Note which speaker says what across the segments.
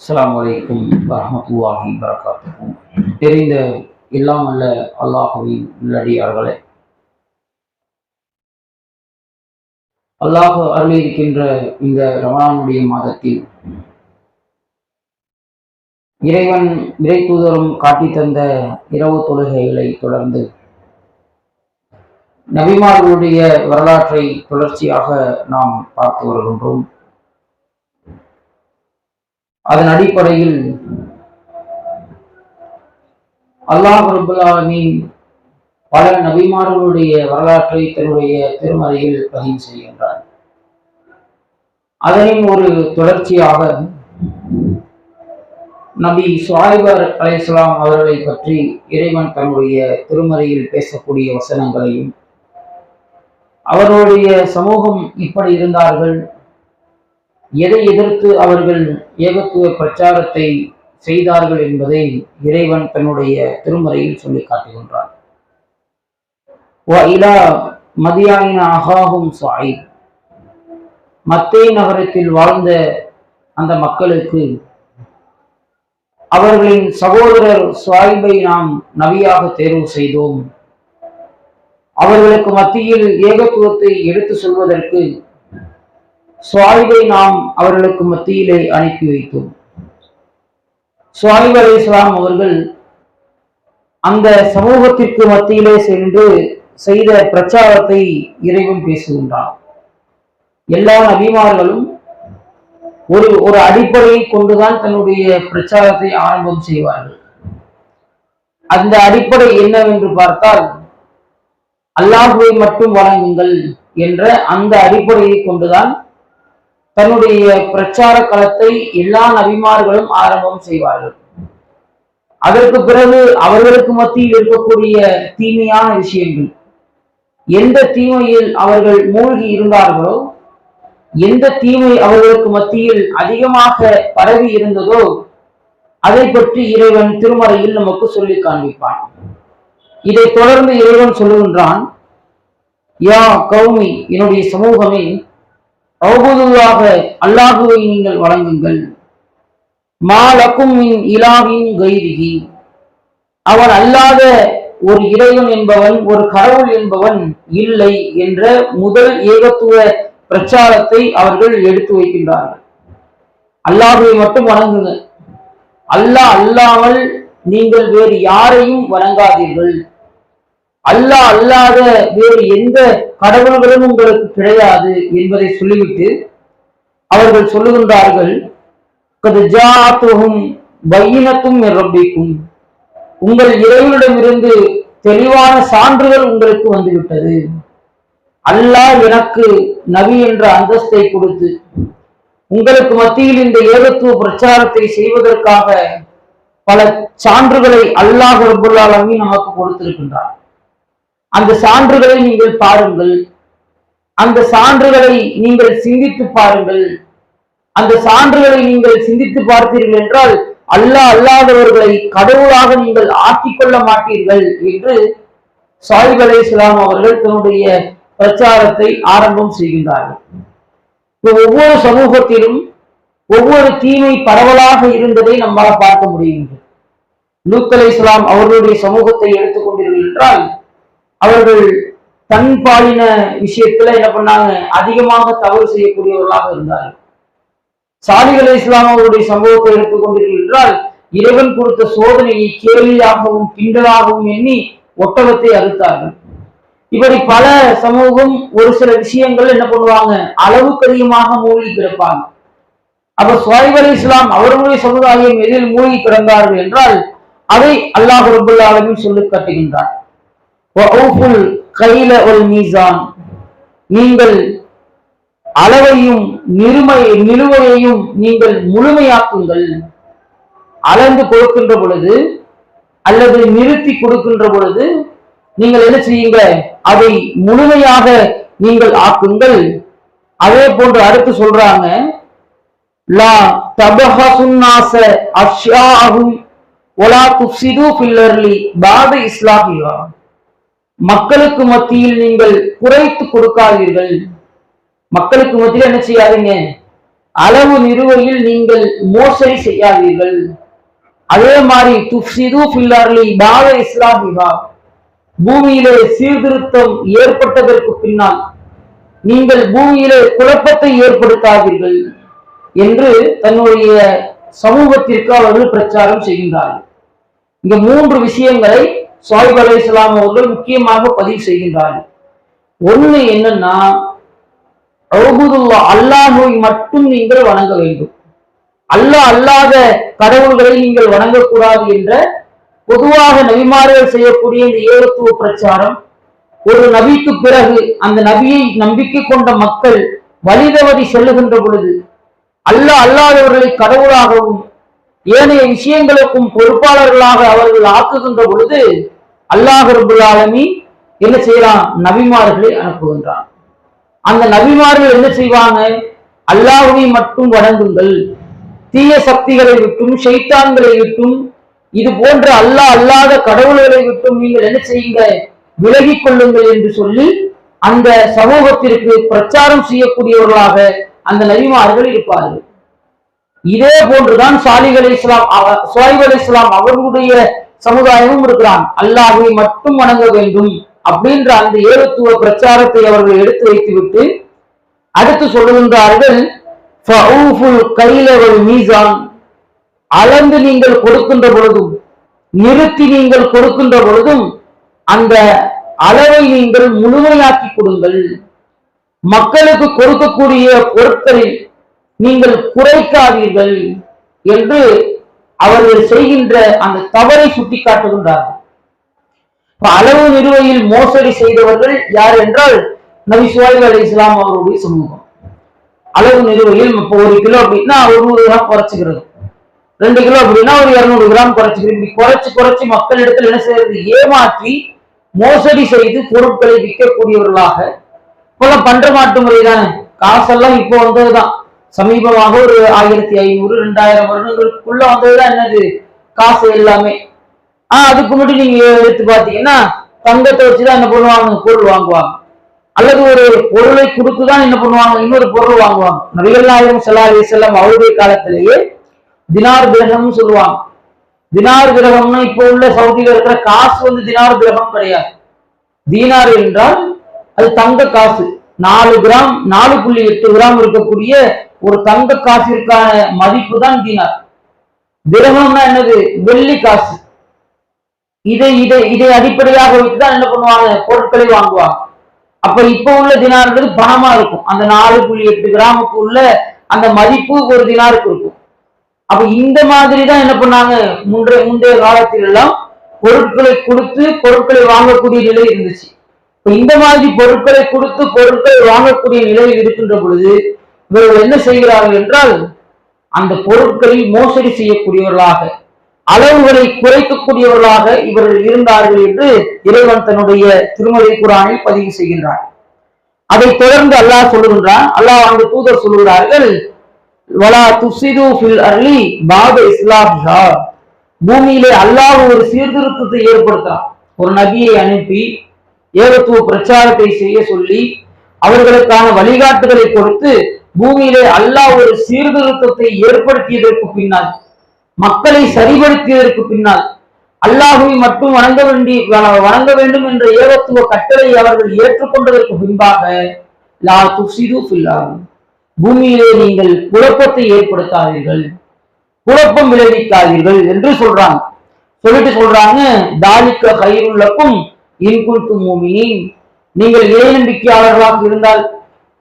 Speaker 1: அஸ்லாம் வலைக்கும் வரஹ்மத்துல்லாஹி வரகாத்துஹு தெரிந்த எல்லாம் அல்ல அல்லாஹுவின் உள்ளடியார்களே. அல்லாஹு அருளியிருக்கின்ற இந்த ரமணானுடைய மாதத்தில் இறைவன் இறை தூதரும் காட்டி தந்த இரவு தொழுகைகளை தொடர்ந்து நபிமார்களுடைய வரலாற்றை தொடர்ச்சியாக நாம் பார்த்து வருகின்றோம். அதன் அடிப்படையில் அல்லாஹ் ரபுல் பல நபிமார்களுடைய வரலாற்றை தன்னுடைய திருமறையில் பதிவு செய்கின்றார். அதனின் ஒரு தொடர்ச்சியாக நபி சுவாய்பர் அலையாம் அவர்களை பற்றி இறைவன் தன்னுடைய திருமறையில் பேசக்கூடிய வசனங்களையும் அவர்களுடைய சமூகம் இப்படி இருந்தார்கள் எதை எதிர்த்து அவர்கள் ஏகத்துவ பிரச்சாரத்தை செய்தார்கள் என்பதை இறைவன் தன்னுடைய திருமறையில் சொல்லி காட்டுகின்றார் மதியாயின அகாகும் சாய் நகரத்தில் வாழ்ந்த அந்த மக்களுக்கு அவர்களின் சகோதரர் சுவாய்பை நாம் நவியாக தேர்வு செய்தோம். அவர்களுக்கு மத்தியில் ஏகத்துவத்தை எடுத்து சொல்வதற்கு சுவாய்பை நாம் அவர்களுக்கு மத்தியிலே அனுப்பி வைத்தோம். சுவாய்ப் அலி அவர்கள் அந்த சமூகத்திற்கு மத்தியிலே சென்று செய்த பிரச்சாரத்தை இறைவன் பேசுகின்றார். எல்லா நபிமார்களும் ஒரு ஒரு அடிப்படையை கொண்டுதான் தன்னுடைய பிரச்சாரத்தை ஆரம்பம் செய்வார்கள். அந்த அடிப்படை என்னவென்று பார்த்தால் அல்லாஹுவை மட்டும் வழங்குங்கள் என்ற அந்த அடிப்படையை கொண்டுதான் தன்னுடைய பிரச்சார களத்தை எல்லா நபிமார்களும் ஆரம்பம் செய்வார்கள். அதற்கு பிறகு அவர்களுக்கு மத்தியில் இருக்கக்கூடிய தீமையான விஷயங்கள். எந்த தீமையில் அவர்கள் மூழ்கி இருந்தார்களோ எந்த தீமை அவர்களுக்கு மத்தியில் அதிகமாக பரவி இருந்ததோ அதை பற்றி இறைவன் திருமறையில் நமக்கு சொல்லி காண்பிப்பான். இதை தொடர்ந்து இறைவன் சொல்லுகின்றான் யா கௌமி என்னுடைய சமூகமே அவுபதுவாக அல்லாஹுவை நீங்கள் வழங்குங்கள். மாலக்கும் மின் இலாவின் கைரிகி அவன் அல்லாத ஒரு இறைவன் என்பவன் ஒரு கடவுள் என்பவன் இல்லை என்ற முதல் ஏகத்துவ பிரச்சாரத்தை அவர்கள் எடுத்து வைக்கின்றார்கள். அல்லாஹுவை மட்டும் வணங்குங்க அல்லாஹ் அல்லாமல் நீங்கள் வேறு யாரையும் வணங்காதீர்கள். அல்லா அல்லாத வேறு எந்த கடவுள்களும் உங்களுக்கு கிடையாது என்பதை சொல்லிவிட்டு அவர்கள் சொல்லுகின்றார்கள் பையினத்தும் ரப்பிக்கும். உங்கள் இறைவனிடமிருந்து தெளிவான சான்றுகள் உங்களுக்கு வந்துவிட்டது. அல்லாஹ் எனக்கு நபி என்ற அந்தஸ்தை கொடுத்து உங்களுக்கு மத்தியில் இந்த ஏகத்துவ பிரச்சாரத்தை செய்வதற்காக பல சான்றுகளை அல்லாஹ் ரபுல்லாலமி நமக்கு கொடுத்திருக்கின்றார் அந்த சான்றுகளை நீங்கள் பாருங்கள். அந்த சான்றுகளை நீங்கள் சிந்தித்து பாருங்கள். அந்த சான்றுகளை நீங்கள் சிந்தித்து பார்த்தீர்கள் என்றால் அல்லாஹ் அல்லாதவர்களை கடவுளாக நீங்கள் ஆக்கிக்கொள்ள மாட்டீர்கள் என்று சாயிப் அலை இஸ்லாம் அவர்கள் தன்னுடைய பிரச்சாரத்தை ஆரம்பம் செய்கின்றார்கள். ஒவ்வொரு சமூகத்திலும் ஒவ்வொரு தீமை பரவலாக இருந்ததை நம்மால் பார்க்க முடிகின்றது. லூத் அலை இஸ்லாம் அவர்களுடைய சமூகத்தை எடுத்துக்கொண்டீர்கள் என்றால் அவர்கள் தன் பாலின விஷயத்துல என்ன பண்ணாங்க? அதிகமாக தவறு செய்யக்கூடியவர்களாக இருந்தார்கள். சாலிகள் இஸ்லாம் அவருடைய சம்பவத்தை எடுத்துக்கொண்டீர்கள் என்றால் இறைவன் கொடுத்த சோதனையை கேலியாகவும் பிண்டலாகவும் எண்ணி ஒட்டகத்தை அறுத்தார்கள். இப்படி பல சமூகம் ஒரு சில விஷயங்கள் என்ன பண்ணுவாங்க? அளவுக்கு அதிகமாக மூழ்கி கிடப்பாங்க. அப்ப சுவாய்ப் அலி இஸ்லாம் அவர்களுடைய சமுதாயம் எதில் மூழ்கி கிடந்தார்கள் என்றால் அதை அல்லாஹ் ரபுல்லாலமின் சொல்லி காட்டுகின்றார் நீங்கள் அளவையும் நிறுமை நிலுவையையும் நீங்கள் முழுமையாக்குங்கள். அளந்து கொடுக்கின்ற பொழுது அல்லது நிறுத்தி கொடுக்கின்ற பொழுது நீங்கள் என்ன செய்யுங்க? அதை முழுமையாக நீங்கள் ஆக்குங்கள். அதே போன்று அடுத்து சொல்றாங்க லா தபஹசுன்னாச அஷ்யாஹும் ஒலா துப்சிது பில்லர்லி பாத இஸ்லாமியா மக்களுக்கு மத்தியில் நீங்கள் குறைத்து கொடுக்காதீர்கள். மக்களுக்கு மத்தியில் என்ன செய்யாதீங்க? அளவு நிறுவையில் நீங்கள் மோசடி செய்யாதீர்கள். அதே மாதிரி துஃப்சிது ஃபில்லர்லி பாத இஸ்லாமிகா பூமியிலே சீர்திருத்தம் ஏற்பட்டதற்கு பின்னால் நீங்கள் பூமியிலே குழப்பத்தை ஏற்படுத்தாதீர்கள் என்று தன்னுடைய சமூகத்திற்கு அவர்கள் பிரச்சாரம் செய்கின்றார்கள். இங்க மூன்று விஷயங்களை சாஹிப் அலி இஸ்லாம் அவர்கள் முக்கியமாக பதிவு செய்கின்றார்கள். ஒண்ணு என்னன்னா அல்லாஹை மட்டும் நீங்கள் வணங்க வேண்டும். அல்லாஹ் அல்லாத கடவுள்களை நீங்கள் வணங்கக்கூடாது என்ற பொதுவாக நபிமார்கள் செய்யக்கூடிய இந்த ஏகத்துவ பிரச்சாரம் ஒரு நபிக்கு பிறகு அந்த நபியை நம்பிக்கை கொண்ட மக்கள் வலிதவதி செல்லுகின்ற பொழுது அல்லாஹ் அல்லாதவர்களை கடவுளாகவும் ஏனைய விஷயங்களுக்கும் பொறுப்பாளர்களாக அவர்கள் ஆக்குகின்ற பொழுது அல்லாஹ் ரபுல் என்ன செய்யறான் நபிமார்களை அனுப்புகின்றான். அந்த நபிமார்கள் என்ன செய்வாங்க? அல்லாஹுவை மட்டும் வணங்குங்கள். தீய சக்திகளை விட்டும் சைத்தான்களை விட்டும் இது போன்ற அல்லாஹ் அல்லாத கடவுள்களை விட்டும் நீங்கள் என்ன செய்யுங்க? விலகிக் கொள்ளுங்கள் என்று சொல்லி அந்த சமூகத்திற்கு பிரச்சாரம் செய்யக்கூடியவர்களாக அந்த நபிமார்கள் இருப்பார்கள். இதே போன்றுதான் சாலிக் அலி இஸ்லாம் சுவாயிப் அலி இஸ்லாம் அவர்களுடைய சமுதாயமும் இருக்கிறான். அல்லாஹை மட்டும் வணங்க வேண்டும் அப்படின்ற அந்த ஏகத்துவ பிரச்சாரத்தை அவர்கள் எடுத்து வைத்துவிட்டு அடுத்து சொல்லுகின்றார்கள் ஃபஅூஃபுல் கைல மீசான். அளந்து நீங்கள் கொடுக்கின்ற பொழுதும் நிறுத்தி நீங்கள் கொடுக்கின்ற பொழுதும் அந்த அளவை நீங்கள் முழுமையாக்கி கொடுங்கள். மக்களுக்கு கொடுக்கக்கூடிய பொருட்களில் நீங்கள் குறைக்காதீர்கள் என்று அவர்கள் செய்கின்ற அந்த தவறை சுட்டிக்காட்டுகின்றார்கள். இப்ப அளவு நிறுவையில் மோசடி செய்தவர்கள் யார் என்றால் நபி சுவாயிப் அலி இஸ்லாம் அவருடைய சமூகம். அளவு நிறுவையில் இப்போ ஒரு கிலோ அப்படின்னா ஒரு நூறு கிராம் குறைச்சிக்கிறது. ரெண்டு கிலோ அப்படின்னா ஒரு இருநூறு கிராம் குறைச்சிக்கிறது. இப்படி குறைச்சு குறைச்சு மக்களிடத்தில் என்ன செய்யறது? ஏமாற்றி மோசடி செய்து பொருட்களை விற்கக்கூடியவர்களாக இப்பெல்லாம் பண்ட மாட்டு முறை தானே காசெல்லாம் இப்போ வந்ததுதான். சமீபமாக ஒரு ஆயிரத்தி ஐநூறு ரெண்டாயிரம் வருடங்களுக்குள்ள வந்ததுதான் என்னது? காசு எல்லாமே. ஆஹ் அதுக்கு முன்னாடி நீங்க எடுத்து பாத்தீங்கன்னா தங்கத்தை வச்சுதான் என்ன பண்ணுவாங்க? பொருள் வாங்குவாங்க. அல்லது ஒரு பொருளை கொடுத்துதான் என்ன பண்ணுவாங்க? இன்னொரு பொருள் வாங்குவாங்க. நபிகள் நாயகம் ஸல்லல்லாஹு செல்லம் அவருடைய காலத்திலேயே தினார் கிரகம்னு சொல்லுவாங்க. தினார் கிரகம்னா இப்போ உள்ள சவுதியில இருக்கிற காசு வந்து தினார் கிரகம் கிடையாது. தீனார் என்றால் அது தங்க காசு. நாலு கிராம் நாலு புள்ளி எட்டு கிராம் இருக்கக்கூடிய ஒரு தங்க காசிற்கான மதிப்பு தான் தினார். திரகம்னா என்னது? வெள்ளி காசு. இதை இதை இதை அடிப்படையாக வைத்துதான் என்ன பண்ணுவாங்க? பொருட்களை வாங்குவாங்க. அப்ப இப்ப உள்ள தினார்ன்றது பணமா இருக்கும். அந்த நாலு புள்ளி எட்டு கிராமுக்கு உள்ள அந்த மதிப்பு ஒரு தினாருக்கு இருக்கும். அப்ப இந்த மாதிரி தான் என்ன பண்ணாங்க? முன்றைய முந்தைய காலத்தில் எல்லாம் பொருட்களை கொடுத்து பொருட்களை வாங்கக்கூடிய நிலை இருந்துச்சு. இந்த மாதிரி பொருட்களை கொடுத்து பொருட்களை வாங்கக்கூடிய நிலையில் இருக்கின்ற பொழுது இவர்கள் என்ன செய்கிறார்கள் என்றால் அந்த பொருட்களில் மோசடி செய்யக்கூடியவர்களாக அளவுகளை குறைக்கக்கூடியவர்களாக இவர்கள் இருந்தார்கள் என்று இறைவன் தன்னுடைய திருமலை குரானில் பதிவு செய்கின்றார் அதை தொடர்ந்து அல்லாஹ் சொல்லுகின்றான் அல்லாஹ் அந்த தூதர் சொல்லுகிறார்கள் வலா துசிது ஃபில் அர்லி பாத இஸ்லாமிஹா பூமியிலே அல்லாஹ் ஒரு சீர்திருத்தத்தை ஏற்படுத்துறான். ஒரு நபியை அனுப்பி ஏகத்துவ பிரச்சாரத்தை செய்ய சொல்லி அவர்களுக்கான வழிகாட்டுதலை கொடுத்து பூமியிலே அல்லாஹ் ஒரு சீர்திருத்தத்தை ஏற்படுத்தியதற்கு பின்னால் மக்களை சரிபடுத்தியதற்கு பின்னால் அல்லாஹுவை மட்டும் வணங்க வேண்டி வணங்க வேண்டும் என்ற ஏகத்துவ கட்டளை அவர்கள் ஏற்றுக்கொண்டதற்கு பின்பாக லா துசிது பூமியிலே நீங்கள் குழப்பத்தை ஏற்படுத்தாதீர்கள் குழப்பம் விளைவிக்காதீர்கள் என்று சொல்றாங்க. சொல்லிட்டு சொல்றாங்க தாலிக்க கயிறுள்ளக்கும் இன்குல்து மூமினின். நீங்கள் இறை நம்பிக்கையாளர்களாக இருந்தால்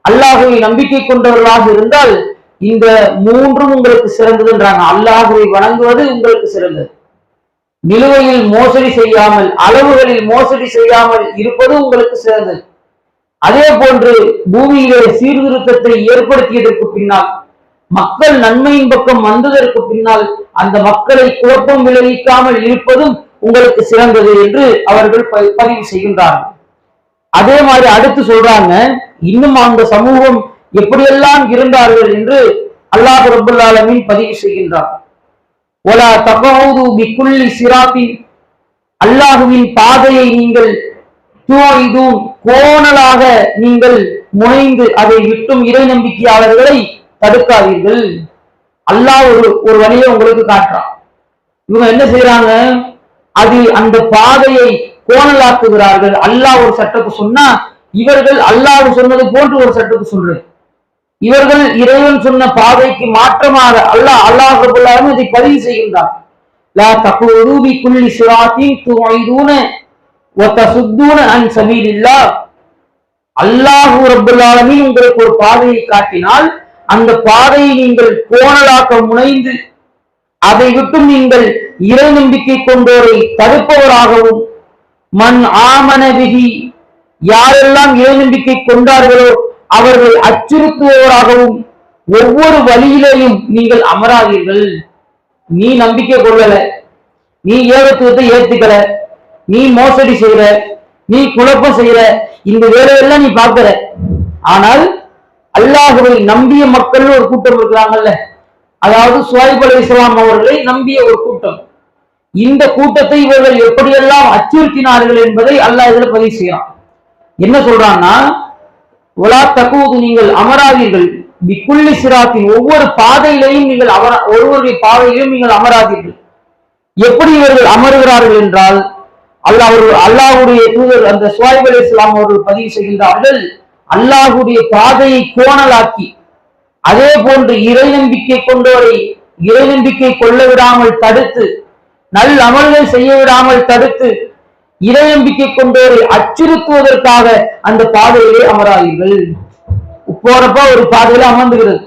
Speaker 1: அல்லாஹுவை நம்பிக்கை கொண்டவர்களாக இருந்தால் இந்த மூன்றும் உங்களுக்கு சிறந்ததுன்றாங்க. அல்லாஹுவை வணங்குவது உங்களுக்கு சிறந்தது. நிலுவையில் மோசடி செய்யாமல் அளவுகளில் மோசடி செய்யாமல் இருப்பது உங்களுக்கு சிறந்தது. அதே போன்று பூமியிலே சீர்திருத்தத்தை ஏற்படுத்தியதற்கு பின்னால் மக்கள் நன்மையின் பக்கம் வந்ததற்கு பின்னால் அந்த மக்களை குழப்பம் விளைவிக்காமல் இருப்பதும் உங்களுக்கு சிறந்தது என்று அவர்கள் ப- பதிவு செய்கின்றார்கள். அதே மாதிரி அடுத்து சொல்றாங்க இன்னும் அந்த சமூகம் எப்படியெல்லாம் இருந்தார்கள் என்று அல்லாஹ் ரபுல் ஆலமின் பதிவு செய்கின்றார் ஒலா தகவுது பிக்குள்ளி சிராத்தின் அல்லாஹுவின் பாதையை நீங்கள் துவாய்தும் கோணலாக நீங்கள் முனைந்து அதை விட்டும் இறை நம்பிக்கையாளர்களை தடுக்காதீர்கள். அல்லாஹ் ஒரு ஒரு வழியை உங்களுக்கு காட்டுறான். இவங்க என்ன செய்யறாங்க அது அந்த பாதையை கோணலாக்குகிறார்கள். அல்லாஹ் ஒரு சட்டத்தை சொன்னா இவர்கள் அல்லாஹ் சொன்னது போன்று ஒரு சட்டத்தை சொல்றது இவர்கள் இறைவன் சொன்ன பாதைக்கு மாற்றமாக அல்லாஹ் அல்லாஹ் ரபுல்லாலும் இதை பதிவு செய்கின்றார். லா தகுது பி சிராத்தின் துவைதூன அன் சபீலில்லாஹ். அல்லாஹு ரப்பல் உங்களுக்கு ஒரு பாதையை காட்டினால் அந்த பாதையை நீங்கள் கோணலாக்க முனைந்து அதை விட்டு நீங்கள் இறை நம்பிக்கை கொண்டோரை தடுப்பவராகவும் மண் ஆமன விதி. யாரெல்லாம் இறைநம்பிக்கை கொண்டார்களோ அவர்கள் அச்சுறுத்துபவராகவும் ஒவ்வொரு வழியிலேயும் நீங்கள் அமராதீர்கள். நீ நம்பிக்கை கொள்ளல. நீ ஏகத்துவத்தை ஏத்துக்கல. நீ மோசடி செய்யற நீ குழப்பம் செய்யற இந்த வேலையெல்லாம் நீ பார்க்கிற ஆனால் அல்லாஹுவை நம்பிய மக்கள் ஒரு கூட்டம் இருக்கிறாங்கல்ல. அதாவது சுவைப் அலி இஸ்லாம் அவர்களை நம்பிய ஒரு கூட்டம். இந்த கூட்டத்தை இவர்கள் எப்படியெல்லாம் அச்சுறுத்தினார்கள் என்பதை அல்லாஹ் இதில் பதிவு செய்யறான் என்ன சொல்றான்னா உலா தக்குவது நீங்கள் அமராதீர்கள். பிக்குள்ளி சிராத்தின் ஒவ்வொரு பாதையிலையும் நீங்கள் அமர ஒருவருடைய பாதையிலும் நீங்கள் அமராதீர்கள். எப்படி இவர்கள் அமருகிறார்கள் என்றால் அல்லாஹ் அவர்கள் அல்லாஹுடைய தூதர் அந்த சுவாய்ப் அலி இஸ்லாம் அவர்கள் பதிவு செய்கின்றார்கள் அல்லாஹுடைய பாதையை கோணலாக்கி அதே போன்று இறை நம்பிக்கை கொண்டோரை இறை நம்பிக்கை கொள்ள விடாமல் தடுத்து நல் அமல்கள் செய்ய விடாமல் தடுத்து இறையம்பிக்கை கொண்டோரை அச்சுறுத்துவதற்காக அந்த பாதையிலே அமராதீர்கள். போறப்ப ஒரு பாதையில அமர்ந்துகிறது.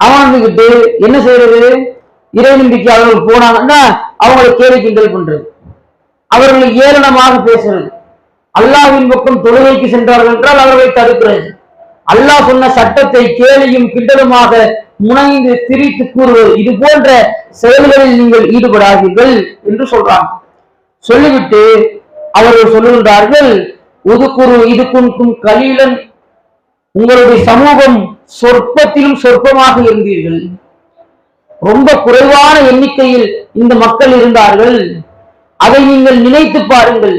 Speaker 1: அமர்ந்துகிட்டு என்ன செய்யறது? இறை நம்பிக்கையாளர்கள் போனாங்கன்னா அவங்களை கேலி கிண்டல் பண்றது. அவர்களை ஏளனமாக பேசுறது. அல்லாஹ்வின் பக்கம் தொழுகைக்கு சென்றார்கள் என்றால் அவர்களை தடுக்கிறது. அல்லாஹ் சொன்ன சட்டத்தை கேலியும் கிண்டலுமாக முனைந்து திரித்து கூறுவது இது போன்ற செயல்களில் நீங்கள் ஈடுபடாதீர்கள் என்று சொல்றாங்க. சொல்லிவிட்டு அவர்கள் சொல்லுகின்றார்கள் உதுக்குரு இது குன்கும் கலீலன். உங்களுடைய சமூகம் சொற்பத்திலும் சொற்பமாக இருந்தீர்கள். ரொம்ப குறைவான எண்ணிக்கையில் இந்த மக்கள் இருந்தார்கள். அதை நீங்கள் நினைத்து பாருங்கள்.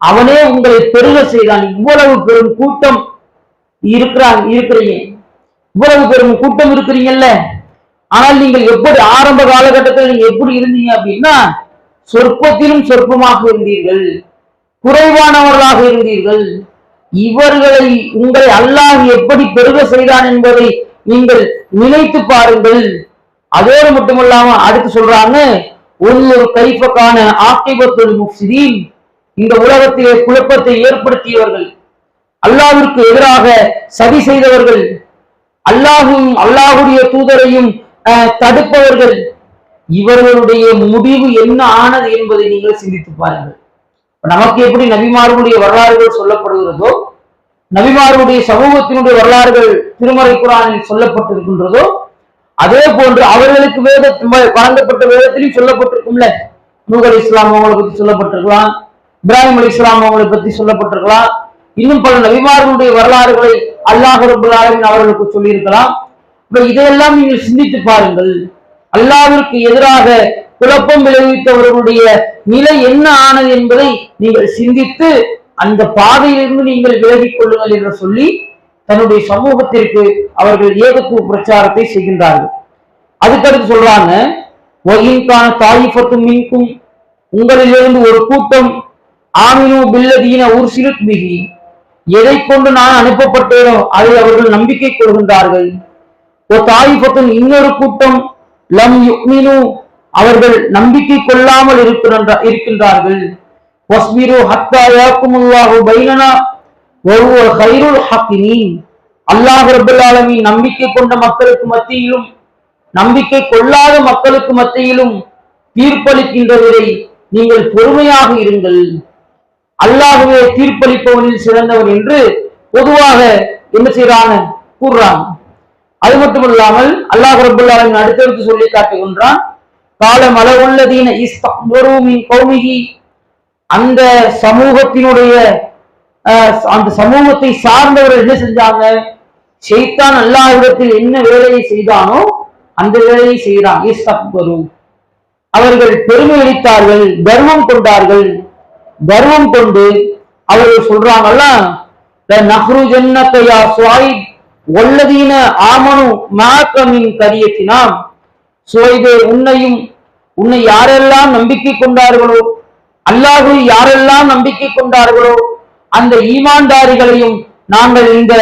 Speaker 1: அவனே உங்களை பெருக செய்தான். இவ்வளவு பெரும் கூட்டம் இருக்கிறான் இருக்கிறீங்க. இவ்வளவு பெரும் கூட்டம் இருக்கிறீங்கல்ல? ஆனால் நீங்கள் எப்படி ஆரம்ப காலகட்டத்தில் நீங்க எப்படி இருந்தீங்க அப்படின்னா சொற்பத்திலும் சொற்பமாக இருந்தீர்கள் குறைவானவர்களாக இருந்தீர்கள். இவர்களை உங்களை அல்லாஹ் எப்படி பெருக செய்தான் என்பதை நீங்கள் நினைத்து பாருங்கள். அதோடு மட்டுமல்லாம அடுத்து சொல்றாங்க ஒரு கைப்பக்கான ஆக்கிபத்துல் முஃப்சிதீன். இந்த உலகத்திலே குழப்பத்தை ஏற்படுத்தியவர்கள் அல்லாவிற்கு எதிராக சதி செய்தவர்கள் அல்லாஹும் அல்லாஹுடைய தூதரையும் அஹ், தடுப்பவர்கள். இவர்களுடைய முடிவு என்ன ஆனது என்பதை நீங்கள் சிந்தித்து பாருங்கள். நமக்கு எப்படி நபிமார்களுடைய வரலாறுகள் சொல்லப்படுகிறதோ நபிமார்களுடைய சமூகத்தினுடைய வரலாறுகள் திருமறை குரானில் சொல்லப்பட்டிருக்கின்றதோ அதே போன்று அவர்களுக்கு வேத வழங்கப்பட்ட வேதத்திலும் சொல்லப்பட்டிருக்கும்ல. நூக் அலி இஸ்லாம் அவங்களை பத்தி சொல்லப்பட்டிருக்கலாம் இப்ராஹிம் அலி இஸ்லாம் அவங்களை பத்தி சொல்லப்பட்டிருக்கலாம். இன்னும் பல நபிமார்களுடைய வரலாறுகளை அல்லாஹ் அவர்களுக்கு சொல்லியிருக்கலாம். இப்ப இதையெல்லாம் நீங்கள் சிந்தித்து பாருங்கள். அல்லாவிற்கு எதிராக குழப்பம் விளைவித்தவர்களுடைய நிலை என்ன ஆனது என்பதை நீங்கள் சிந்தித்து அந்த பாதையிலிருந்து நீங்கள் விலகிக் கொள்ளுங்கள் என்று சொல்லி தன்னுடைய சமூகத்திற்கு அவர்கள் ஏகத்துவ பிரச்சாரத்தை செய்கின்றார்கள். அதுக்கடுத்து சொல்றாங்க ஒயின்கான தாயிஃபத்தும் மின்கும். உங்களிலிருந்து ஒரு கூட்டம் ஆமினு பில்லதீன உர்சிலுத் மிகி. எதை கொண்டு நான் அனுப்பப்பட்டேனோ அதை அவர்கள் நம்பிக்கை கொள்கின்றார்கள். ஒரு தாயிபத்தின் இன்னொரு கூட்டம் லம் யுக்மினு அவர்கள் நம்பிக்கை கொள்ளாமல் இருக்கின்றார்கள். வஸ்மிரு ஹத்தா யாக்குமுல்லாஹு பைனனா ஒருவர் ஹைருல் ஹக்கினீன் அல்லாஹ் ரபுல்லாலமி நம்பிக்கை கொண்ட மக்களுக்கு மத்தியிலும் நம்பிக்கை கொள்ளாத மக்களுக்கு மத்தியிலும் தீர்ப்பளிக்கின்றவரை நீங்கள் பொறுமையாக இருங்கள். அல்லாஹ்வே தீர்ப்பளிப்பவனில் சிறந்தவர் என்று பொதுவாக என்ன செய்யறாங்க கூறுறாங்க. அது மட்டுமல்லாமல் அல்லாஹ் ரபுல்லாவின் அடுத்தடுத்து சொல்லி காட்டுகின்றான் கால அளவுள்ளதீன கௌமிகி அந்த சமூகத்தினுடைய அஹ், அந்த சமூகத்தை சார்ந்தவர்கள் என்ன செஞ்சாங்க? செய்தான் அல்லாஹ்விடத்தில் என்ன வேலையை செய்தானோ அந்த வேலையை செய்தான் அவர்கள் பெருமை அளித்தார்கள் கர்வம் கொண்டார்கள். கர்வம் கொண்டு அவர்கள் சொல்றாங்கல்ல நஹ்ரு ஜன்னத்தையா ஒல்லதீன ஆமனு மாக்கமின் கரியத்தினாம். சுவைதே உன்னையும் உன்னை யாரெல்லாம் நம்பிக்கை கொண்டார்களோ அல்லாஹு யாரெல்லாம் நம்பிக்கை கொண்டார்களோ அந்த ஈமான்தாரிகளையும் நாங்கள் இந்த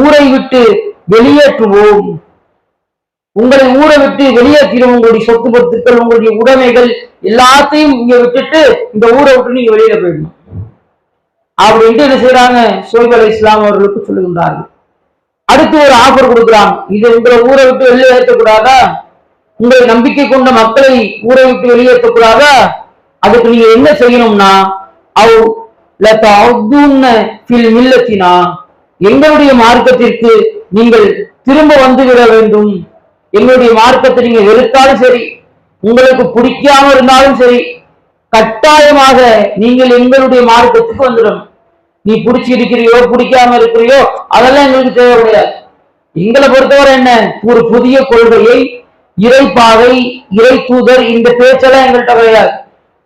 Speaker 1: ஊரை விட்டு வெளியேற்றுவோம். உங்களை ஊரை விட்டு வெளியேற்றிடும் உங்களுடைய சொத்து பத்துக்கள் உங்களுடைய உடைமைகள் எல்லாத்தையும் இங்க விட்டுட்டு இந்த ஊரை விட்டு நீங்க வெளியில போயிடணும். அப்படின்ட்டு என்ன செய்யறாங்க சோய்ப் அலி இஸ்லாம் அவர்களுக்கு சொல்லுகின்றார்கள். அடுத்து ஒரு ஆஃபர் கொடுக்குறாங்க. இது உங்களை ஊரை விட்டு வெளியேற்றக்கூடாதா உங்களை நம்பிக்கை கொண்ட மக்களை ஊரை விட்டு வெளியேற்றக்கூடாதா அதுக்கு நீங்க என்ன செய்யணும்னா அவ் மில்லத்தினா எங்களுடைய மார்க்கத்திற்கு நீங்கள் திரும்ப வந்து விட வேண்டும். எங்களுடைய மார்க்கத்தை நீங்க வெறுத்தாலும் சரி உங்களுக்கு பிடிக்காம இருந்தாலும் சரி கட்டாயமாக நீங்கள் எங்களுடைய மார்க்கத்துக்கு வந்துடும் நீ பிடிச்சி இருக்கிறியோ பிடிக்காம இருக்கிறியோ அதெல்லாம் எங்களுக்கு தேவை கிடையாது. எங்களை பொறுத்தவரை என்ன? ஒரு புதிய கொள்கையை இறைப்பாவை இறை தூதர் இந்த பேச்செல்லாம் எங்கள்கிட்ட கிடையாது.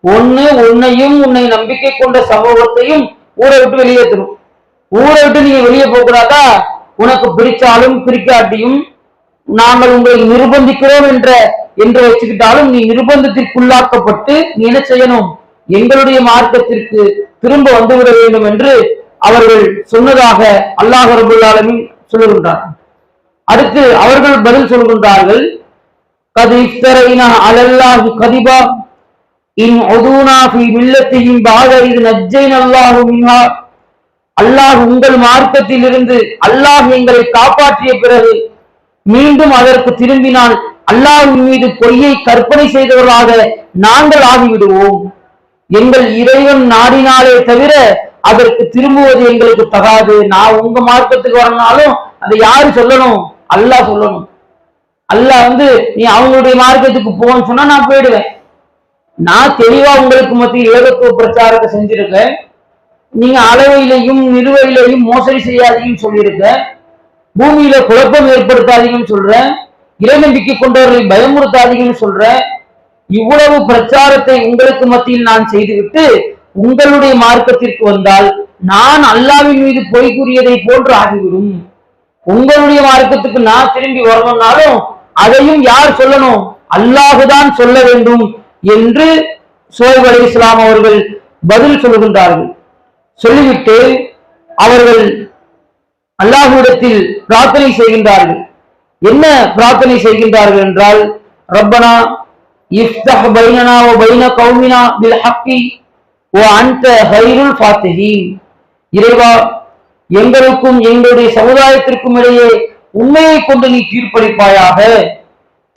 Speaker 1: ஒண்ணு உன்னையும் உன்னை நம்பிக்கை கொண்ட சமூகத்தையும் ஊரை விட்டு வெளியேற்றணும். ஊரை விட்டு நீங்க வெளியே போகக்கூடாதா? உனக்கு பிடிச்சாலும் பிரிக்காட்டியும் நாங்கள் உங்களை நிர்பந்திக்கிறோம் என்ற என்று வச்சுக்கிட்டாலும் நீ நிர்பந்தத்திற்குள்ளாக்கப்பட்டு நீ என்ன செய்யணும்? எங்களுடைய மார்க்கத்திற்கு திரும்ப வந்துவிட வேண்டும் என்று அவர்கள் சொன்னதாக அல்லாஹ் ரபுல்லாலமி ஆலமீன் சொல்லுகின்றார். அடுத்து அவர்கள் பதில் சொல்கின்றார்கள் கது இஃப்தரைனா அலல்லாஹு கதிபா இன் ஒதூனா ஃபி மில்லத்தின் பாக இது நஜ்ஜைன் அல்லாஹு அல்லாஹ் உங்கள் மார்க்கத்தில் இருந்து அல்லாஹ் எங்களை காப்பாற்றிய பிறகு மீண்டும் அதற்கு திரும்பினால் அல்லாஹ்வின் மீது பொய்யை கற்பனை செய்தவர்களாக நாங்கள் ஆகிவிடுவோம். எங்கள் இறைவன் நாடினாலே தவிர அதற்கு திரும்புவது எங்களுக்கு தகாது. நான் உங்க மார்க்கத்துக்கு வரனாலும் அதை யாரு சொல்லணும்? அல்லாஹ் சொல்லணும். அல்லாஹ் வந்து நீ அவங்களுடைய மார்க்கத்துக்கு போன்னு சொன்னா நான் போயிடுவேன். நான் தெளிவா உங்களுக்கு மத்திய ஏகத்துவ பிரச்சாரத்தை செஞ்சிருக்கேன். நீங்க அளவையிலையும் நிறுவையிலையும் மோசடி செய்யாதீங்கன்னு சொல்லியிருக்கேன். பூமியில குழப்பம் ஏற்படுத்தாதீங்கன்னு சொல்றேன். இறைநம்பிக்கை கொண்டவர்களை பயமுறுத்தாதீங்கன்னு சொல்றேன். இவ்வளவு பிரச்சாரத்தை உங்களுக்கு மத்தியில் நான் செய்துவிட்டு உங்களுடைய மார்க்கத்திற்கு வந்தால் நான் அல்லாவின் மீது பொய் கூறியதை போன்று ஆகிவிடும். உங்களுடைய மார்க்கத்துக்கு நான் திரும்பி வரணும்னாலும் அதையும் யார் சொல்லணும்? அல்லாஹுதான் சொல்ல வேண்டும் என்று சோஹிப் அலி இஸ்லாம் அவர்கள் பதில் சொல்லுகின்றார்கள் சொல்லிவிட்டு அவர்கள் அல்லாஹ்விடத்தில் பிரார்த்தனை செய்கின்றார்கள். என்ன பிரார்த்தனை செய்கின்றார்கள் என்றால் ரப்பனா இஃப்தஹ் பைனனா ஓ பைன கௌமினா பில் ஹக்கி ஓ அந்த ஹைருல் ஃபாத்திஹி. இறைவா எங்களுக்கும் எங்களுடைய சமுதாயத்திற்கும் இடையே உண்மையை கொண்டு நீ தீர்ப்பளிப்பாயாக.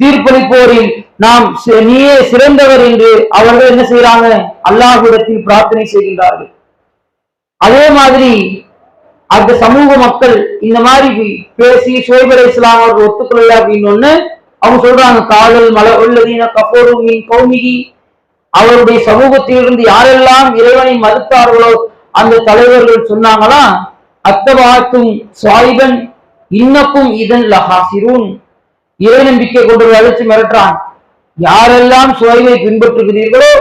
Speaker 1: தீர்ப்பளிப்போரில் நாம் சி- நீயே சிறந்தவர் என்று அவர்கள் என்ன செய்யறாங்க அல்லாஹ்விடத்தில் பிரார்த்தனை செய்கின்றார்கள். அதே மாதிரி அந்த சமூக மக்கள் இந்த மாதிரி பேசி சோய்பரை இஸ்லாம் அவர்கள் ஒத்துக்கொள்ள அப்படின்னு ஒண்ணு அவங்க சொல்றாங்க காதல் மல உள்ளதீன கபோரு மீன் கௌமிகி. அவருடைய சமூகத்திலிருந்து யாரெல்லாம் இறைவனை மறுத்தார்களோ அந்த தலைவர்கள் சொன்னாங்களா அத்தவாத்தும் சாயிபன் இன்னக்கும் இதன் லஹாசிரூன். இறை நம்பிக்கை கொண்டு அழைச்சு மிரட்டுறான் யாரெல்லாம் சுவைவை பின்பற்றுகிறீர்களோ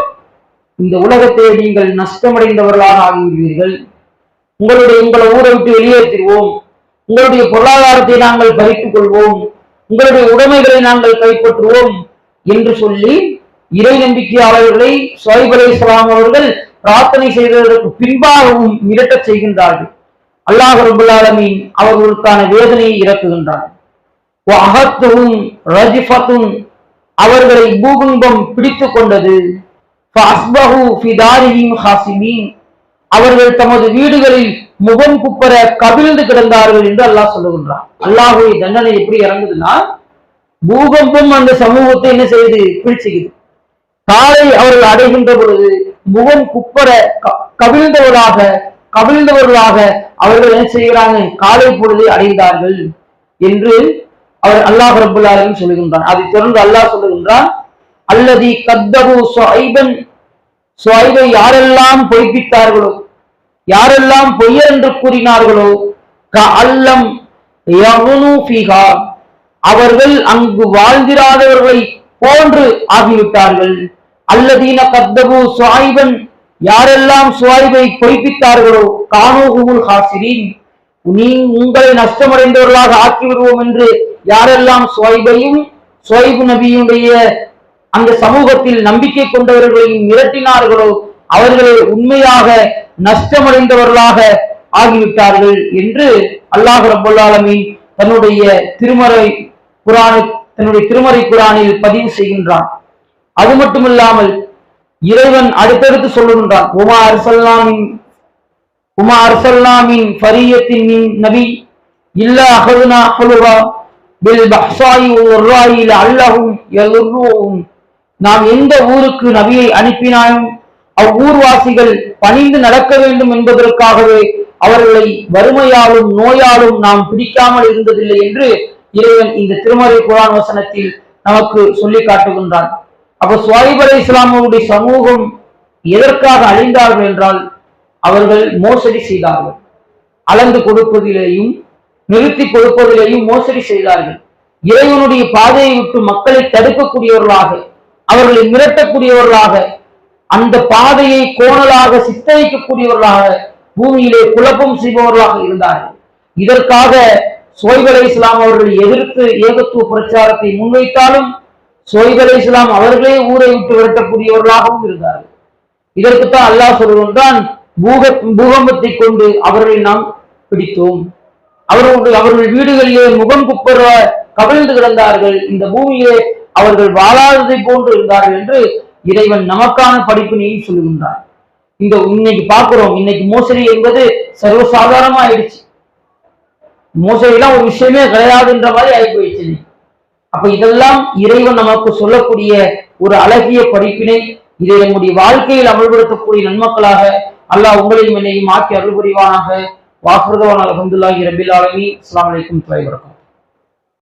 Speaker 1: இந்த உலகத்தை நீங்கள் நஷ்டமடைந்தவர்களாக ஆகிவிடுவீர்கள். உங்களுடைய உங்களை ஊரை விட்டு வெளியேற்றிடுவோம். உங்களுடைய பொருளாதாரத்தை நாங்கள் பறித்துக் கொள்வோம். உங்களுடைய உடைமைகளை நாங்கள் கைப்பற்றுவோம் என்று சொல்லி இறை நம்பிக்கையாளர்களை சுவைப் அலைஹிஸ்ஸலாம் அவர்கள் பிரார்த்தனை செய்ததற்கு பின்பாகவும் மிரட்டச் செய்கின்றார்கள். அல்லாஹ் ரபுல்லாலமின் அவர்களுக்கான வேதனையை இறக்குகின்றார் அகத்துவும் ரஜிஃபத்தும் அவர்களை பூகம்பம் பிடித்துக் கொண்டது. அவர்கள் தமது வீடுகளில் முகம் குப்பர கவிழ்ந்து கிடந்தார்கள் என்று அல்லாஹ் சொல்லுகின்றான். அல்லாஹுடைய தண்டனை எப்படி இறங்குதுன்னா பூகம்பம் அந்த சமூகத்தை என்ன செய்து பிடிச்சுக்குது காலை அவர்கள் அடைகின்ற பொழுது முகம் குப்பர க- கவிழ்ந்தவர்களாக கவிழ்ந்தவர்களாக அவர்கள் என்ன செய்கிறாங்க? காலை பொழுதை அடைந்தார்கள் என்று அவர் அல்லாஹ் ரபுல் சொல்லுகின்றான். அதைத் தொடர்ந்து அல்லாஹ் சொல்லுகின்றான் அல்லதி கத்தபு சுவைபன் சுவைபை யாரெல்லாம் பொய்ப்பித்தார்களோ யாரெல்லாம் பொய்யர் என்று கூறினார்களோ க அல்லம் யகுனு அவர்கள் அங்கு வாழ்ந்திராதவர்களை போன்று ஆகிவிட்டார்கள். அல்லதீன கத்தபு சுவாய்பன் யாரெல்லாம் சுவாய்பை பொய்ப்பித்தார்களோ கானோகுமுல் ஹாசிரின் நீ உங்களை நஷ்டமடைந்தவர்களாக ஆக்கி விடுவோம் என்று யாரெல்லாம் சுவைபையும் சுவைபு நபியுடைய அந்த சமூகத்தில் நம்பிக்கை கொண்டவர்களையும் மிரட்டினார்களோ அவர்களை உண்மையாக நஷ்டமடைந்தவர்களாக ஆகிவிட்டார்கள் என்று அல்லாஹ் ரபுல் தன்னுடைய திருமறை குரானு தன்னுடைய திருமறை குரானில் பதிவு செய்கின்றான். அது மட்டுமில்லாமல் இறைவன் அடுத்தடுத்து சொல்லுகின்றான் உமா அரசல்லாமின் உமா அரசல்லாமின் ஃபரியத்தின் நபி இல்ல அகதுனா அகலுவா பில் பஹ்சாயி ஒர்ராயில் அல்லஹும் எல்லுருவும் நாம் எந்த ஊருக்கு நபியை அனுப்பினாலும் அவ்வூர்வாசிகள் பணிந்து நடக்க வேண்டும் என்பதற்காகவே அவர்களை வறுமையாலும் நோயாலும் நாம் பிடிக்காமல் இருந்ததில்லை என்று இறைவன் இந்த திருமறை குரான் வசனத்தில் நமக்கு சொல்லி காட்டுகின்றான். அப்ப சுவாயிப் அலை இஸ்லாமுடைய சமூகம் எதற்காக அழிந்தார்கள் என்றால் அவர்கள் மோசடி செய்தார்கள். அளந்து கொடுப்பதிலேயும் நிறுத்தி கொடுப்பதிலேயும் மோசடி செய்தார்கள். இறைவனுடைய பாதையை விட்டு மக்களை தடுக்கக்கூடியவர்களாக அவர்களை மிரட்டக்கூடியவர்களாக அந்த பாதையை கோணலாக சித்தரிக்கக்கூடியவர்களாக பூமியிலே குழப்பம் செய்பவர்களாக இருந்தார்கள். இதற்காக சோய்ப் அலை இஸ்லாம் அவர்கள் எதிர்த்து ஏகத்துவ பிரச்சாரத்தை முன்வைத்தாலும் சோய்ப் அலை இஸ்லாம் அவர்களே ஊரை விட்டு விரட்டக்கூடியவர்களாகவும் இருந்தார்கள். இதற்குத்தான் அல்லாஹ் சொல்கின்றான் பூக பூகம்பத்தை கொண்டு அவர்களை நாம் பிடித்தோம். அவர்கள் அவர்கள் வீடுகளிலே முகம் குப்புற கவிழ்ந்து கிடந்தார்கள். இந்த பூமியிலே அவர்கள் வாழாததை போன்று இருந்தார்கள் என்று இறைவன் நமக்கான படிப்பினையும் சொல்லுகின்றான். இந்த இன்னைக்கு பார்க்கிறோம் இன்னைக்கு மோசடி என்பது சர்வசாதாரணமா ஆயிடுச்சு மோசடிலாம் ஒரு விஷயமே கிடையாதுன்ற மாதிரி ஆகி போயிடுச்சு அப்ப இதெல்லாம் இறைவன் நமக்கு சொல்லக்கூடிய ஒரு அழகிய படிப்பினை இதை நம்முடைய வாழ்க்கையில் அமல்படுத்தக்கூடிய நன்மக்களாக அல்லாஹ் உங்களையும் என்னையும் ஆக்கி அருள் புரிவானாக வாக்குறுதவான் அலமதுல்லாஹி ரபில் ஆலமி அஸ்லாம் வலைக்கும் துறை